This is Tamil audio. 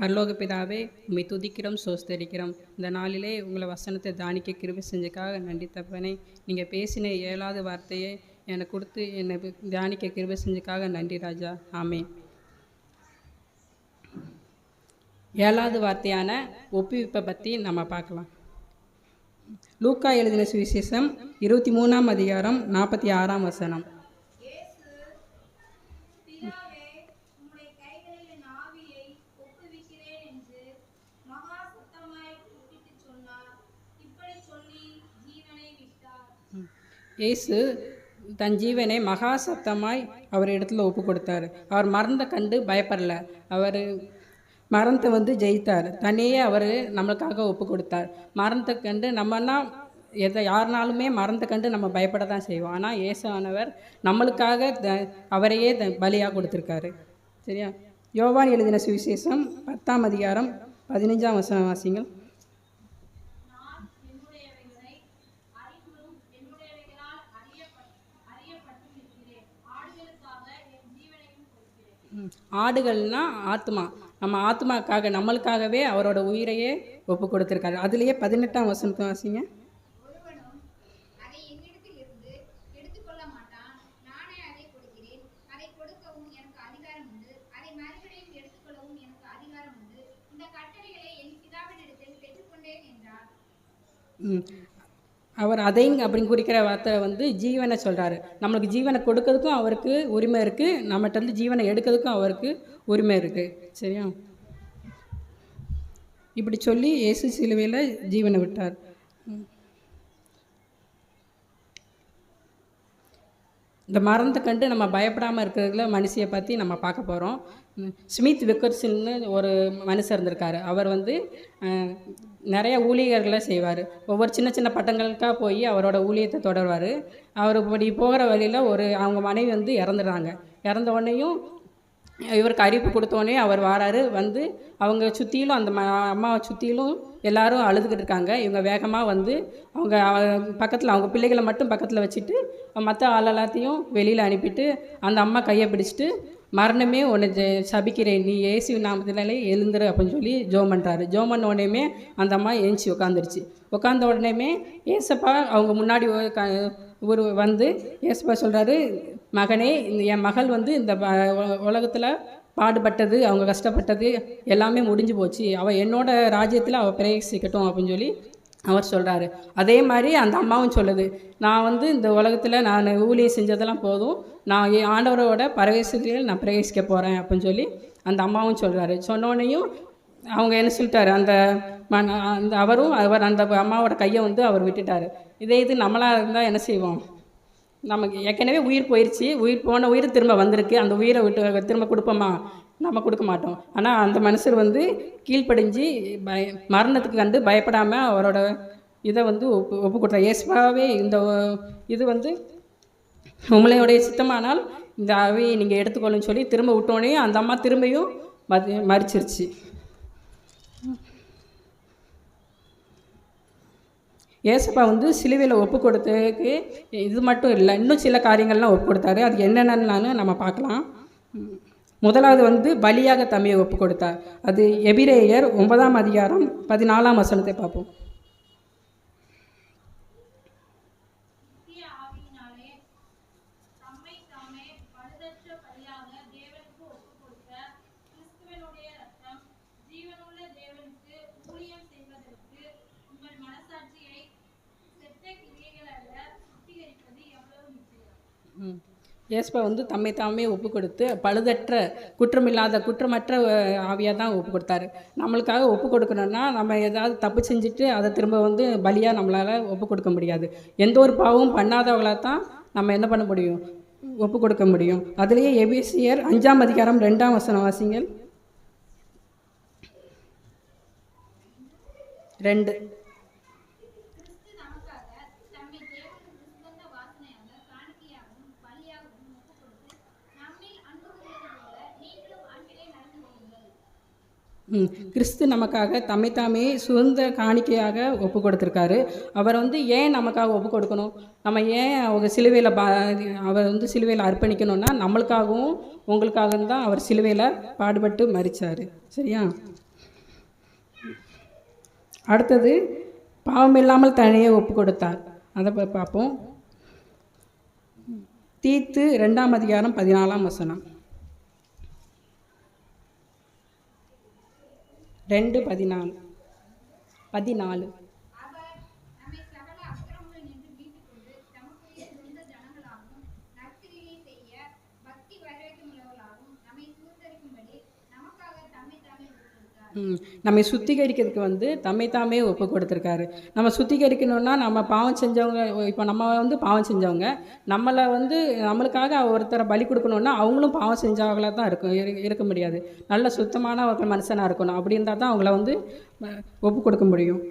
பரலோக பிதாவே உம்மை துதிக்கிறோம் சோஸ்தரிக்கிறோம். இந்த நாளிலே உங்களை வசனத்தை தானிக்க கிருபை செஞ்சக்காக நன்றி தப்பனே நீங்கள் பேசின ஏழாவது வார்த்தையை எனக்கு கொடுத்து என்னை தியானிக்க கிருபை செஞ்சக்காக நன்றி ராஜா. ஆமே ஏழாவது வார்த்தையான ஒப்புவிப்பை பற்றி நம்ம பார்க்கலாம். லூக்கா எழுதின சுவிசேஷம் இருபத்தி மூணாம் அதிகாரம் நாற்பத்தி ஆறாம் வசனம் பிதாவே உம்முடைய கைகளில் என் ஆவியை ஒப்புவிக்கிறேன் என்று மகா சத்தமாய் கூப்பிட்டுச் சொன்னார் இப்படி சொல்லி ஜீவனை விட்டார் இயேசு தன் ஜீவனை மகா சத்தமாய் அவர் இடத்துல ஒப்பு கொடுத்தார் அவர் மறந்த கண்டு பயப்படல. அவர் மரணத்தை வந்து ஜெயித்தார். தன்னையே அவர் நம்மளுக்காக ஒப்பு கொடுத்தார் மரணத்தை கண்டு நம்மனா எதை யாருனாலுமே மறந்து கண்டு நம்ம பயப்பட தான் செய்வோம். ஆனால் இயேசுவானவர் நம்மளுக்காக த அவரையே த பலியாக கொடுத்துருக்காரு. சரியா? யோவான் எழுதின சுவிசேஷம் பத்தாம் அதிகாரம் பதினஞ்சாம் வசனம் வாசிங்கள் ஆடுகள்னா ஆத்மா நம்ம ஆத்மாக்காக நம்மளுக்காகவே அவரோட உயிரையே ஒப்பு கொடுத்துருக்காரு அதுலேயே பதினெட்டாம் வசனத்தை வாசிங்க. அவர் அதைங் அப்படின்னு குறிக்கிற வார்த்தை வந்து ஜீவனை சொல்கிறாரு நம்மளுக்கு ஜீவனை கொடுக்கறதுக்கும் அவருக்கு உரிமை இருக்குது நம்மகிட்டருந்து ஜீவனை எடுக்கிறதுக்கும் அவருக்கு உரிமை இருக்குது சரியா? இப்படி சொல்லி இயேசு சிலுவையில் ஜீவனை விட்டார். இந்த மரத்தை கண்டு நம்ம பயப்படாமல் இருக்கிறதுல மனுஷியை பற்றி நம்ம பார்க்க போகிறோம் ஸ்மித் விக்கர்சன்னு ஒரு மனுஷர் இருந்திருக்காரு. அவர் வந்து நிறைய ஊழியர்களை செய்வார். ஒவ்வொரு சின்ன சின்ன பட்டங்களுக்காக போய் அவரோட ஊழியத்தை தொடருவார். அவர் இப்படி போகிற வழியில் ஒரு அவங்க மனைவி வந்து இறந்துடுறாங்க. இறந்த உடனேயும் இவருக்கு அறிவிப்பு கொடுத்தோடனே அவர் வாராரு வந்து அவங்க சுற்றிலும் அந்த ம அம்மாவை சுற்றிலும் எல்லாரும் அழுதுகிட்டு இருக்காங்க. இவங்க வேகமாக வந்து அவங்க பக்கத்தில் அவங்க பிள்ளைகளை மட்டும் பக்கத்தில் வச்சுட்டு மற்ற ஆள் எல்லாத்தையும் வெளியில் அனுப்பிட்டு அந்த அம்மா கையை பிடிச்சிட்டு மரணமே உன்னை சபிக்கிறேன். நீ ஏசி நாமத்தினாலே எழுந்துரு அப்படின்னு சொல்லி ஜோம் பண்ணுறாரு ஜோம் பண்ண உடனேமே அந்த அம்மா ஏஞ்சி உட்காந்துருச்சு உட்காந்த உடனேமே ஏசப்பா அவங்க முன்னாடி இவர் ஒரு வந்து இயேசுபா சொல்கிறாரு மகனே என் மகள் வந்து இந்த உலகத்தில் பாடுபட்டது அவங்க கஷ்டப்பட்டது எல்லாமே முடிஞ்சு போச்சு. அவள் என்னோட ராஜ்யத்தில் அவள் பிரவேசிக்கட்டும் அப்படின்னு சொல்லி அவர் சொல்கிறாரு அதே மாதிரி அந்த அம்மாவும் சொல்லுது நான் வந்து இந்த உலகத்தில் நான் ஊழியை செஞ்சதெல்லாம் போதும். நான் என் ஆண்டவரோட பரவேசத்தில் நான் பிரவேசிக்க போகிறேன் அப்படின்னு சொல்லி அந்த அம்மாவும் சொல்கிறாரு சொன்னோடனையும் அவங்க என்ன சொல்லிட்டாரு அந்த மன அந்த அவரும் அவர் அந்த அம்மாவோட கையை வந்து அவர் விட்டுட்டார். இதே இது நம்மளாக இருந்தால் என்ன செய்வோம்? நமக்கு ஏற்கனவே உயிர் போயிடுச்சு உயிர் போன உயிர் திரும்ப வந்திருக்கு. அந்த உயிரை விட்டு திரும்ப கொடுப்போமா? நம்ம கொடுக்க மாட்டோம். ஆனால் அந்த மனுஷர் வந்து கீழ்ப்படிஞ்சு பய மரணத்துக்கு கண்டு பயப்படாமல் அவரோட இதை வந்து ஒப்பு ஒப்பு கொடுத்தார். இயேசுவாகவே இந்த இது வந்து உங்களையுடைய சித்தமானால் இந்த அவையை நீங்கள் எடுத்துக்கொள்ளுன்னு சொல்லி திரும்ப விட்டோடனே அந்த அம்மா திரும்பியும் மதி மறிச்சிருச்சு. ஏசப்பா வந்து சிலுவையில் ஒப்பு கொடுத்ததுக்கு இது மட்டும் இல்லை. இன்னும் சில காரியங்கள்லாம் ஒப்பு கொடுத்தாரு. அது என்னென்னு நம்ம பார்க்கலாம். முதலாவது வந்து பலியாக தம்மையை ஒப்பு கொடுத்தார். அது எபிரேயர் ஒன்பதாம் அதிகாரம் பதினாலாம் வசனத்தை பார்ப்போம். நிச்சயம் வந்து தம்மை தாமே ஒப்பு கொடுத்து பழுதற்ற குற்றமில்லாத குற்றமற்ற ஆவியாக தான் ஒப்பு கொடுத்தாரு நம்மளுக்காக ஒப்பு கொடுக்கணும்னா நம்ம ஏதாவது தப்பு செஞ்சுட்டு அதை திரும்ப வந்து பலியாக நம்மளால் ஒப்பு கொடுக்க முடியாது. எந்த ஒரு பாவமும் பண்ணாதவங்களாக தான் நம்ம என்ன பண்ண முடியும்? ஒப்பு கொடுக்க முடியும். அதுலேயே எபிசியர் அஞ்சாம் அதிகாரம் ரெண்டாம் வசனம் வாசிங்கள். ரெண்டு. கிறிஸ்து நமக்காக தம்மை தாமே சுதந்திர காணிக்கையாக ஒப்பு கொடுத்துருக்காரு அவர் வந்து ஏன் நமக்காக ஒப்பு கொடுக்கணும் நம்ம ஏன் அவங்க சிலுவையில் பா அவர் வந்து சிலுவையில் அர்ப்பணிக்கணும்னா நம்மளுக்காகவும் உங்களுக்காகவும் தான் அவர் சிலுவையில் பாடுபட்டு மறிச்சார் சரியா? அடுத்தது பாவம் இல்லாமல் தனியே ஒப்பு கொடுத்தார் அதை போய் பார்ப்போம். தீத்து ரெண்டாம் அதிகாரம் பதினாலாம் வசனம். ரெண்டு பதினாலு. பதினாலு அவர் நம்மை சகல அக்கிரமங்கள் நின்று மீட்டுக் கொண்டு தமக்குரிய சொந்த ஜனங்களாகவும் நற்கிரியை செய்ய பக்தி வைராக்கியமுள்ளவர்களாகவும் நம்மை சூழ்ந்தரிக்கும்படி நமக்காக தம்மை தாமே விட்டுவிட்டார் ம், நம்மை சுத்திகரிக்கிறதுக்கு வந்து தம்மை தாமே ஒப்பு கொடுத்துருக்காரு. நம்ம சுத்திகரிக்கணும்னா நம்ம பாவம் செஞ்சவங்க இப்போ நம்ம வந்து பாவம் செஞ்சவங்க நம்மளை வந்து நம்மளுக்காக ஒருத்தரை பலி கொடுக்கணுன்னா அவங்களும் பாவம் செஞ்சவங்களாக தான் இருக்கும் இருக்க முடியாது. நல்ல சுத்தமான ஒரு மனுஷனாக இருக்கணும். அப்படி இருந்தால் தான் அவங்கள வந்து ஒப்பு கொடுக்க முடியும்.